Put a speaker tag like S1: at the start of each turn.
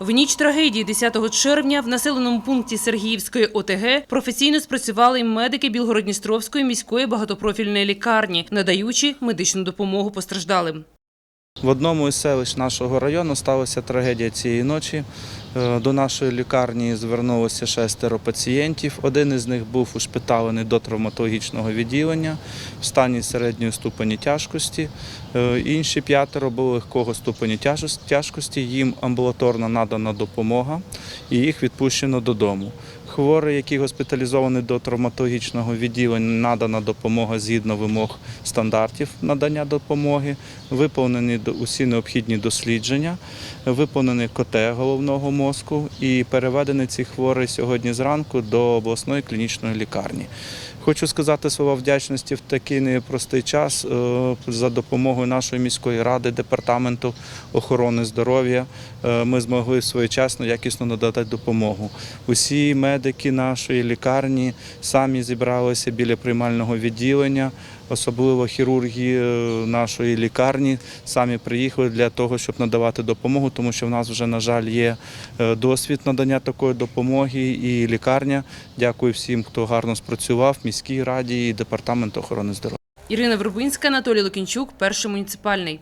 S1: В ніч трагедії 10 червня в населеному пункті Сергіївської ОТГ професійно спрацювали медики Білгородністровської міської багатопрофільної лікарні, надаючи медичну допомогу постраждалим.
S2: В одному із селищ нашого району сталася трагедія цієї ночі. Е, До нашої лікарні звернулося шестеро пацієнтів. Один із них був ушпиталений до травматологічного відділення в стані середньої ступені тяжкості. Е, Інші п'ятеро були легкого ступені тяжкості. Їм амбулаторно надана допомога і їх відпущено додому. Хворий, який госпіталізований до травматологічного відділення, надана допомога згідно вимог стандартів надання допомоги, виповнені усі необхідні дослідження, виповнений КТ головного мозку і переведений ці хворий сьогодні зранку до обласної клінічної лікарні. Хочу сказати слова вдячності в такий непростий час е, за допомогою нашої міської ради, департаменту охорони здоров'я. е, Ми змогли своєчасно якісно надати допомогу. Усі медики нашої лікарні самі зібралися біля приймального відділення, особливо хірурги е, нашої лікарні самі приїхали для того, щоб надавати допомогу, тому що в нас вже, на жаль, є е, досвід надання такої допомоги. І лікарня, дякую всім, хто гарно спрацював, міській раді і департаменту охорони здоров'я.
S1: Ірина Вербинська, Анатолій Лукінчук, перший муніципальний.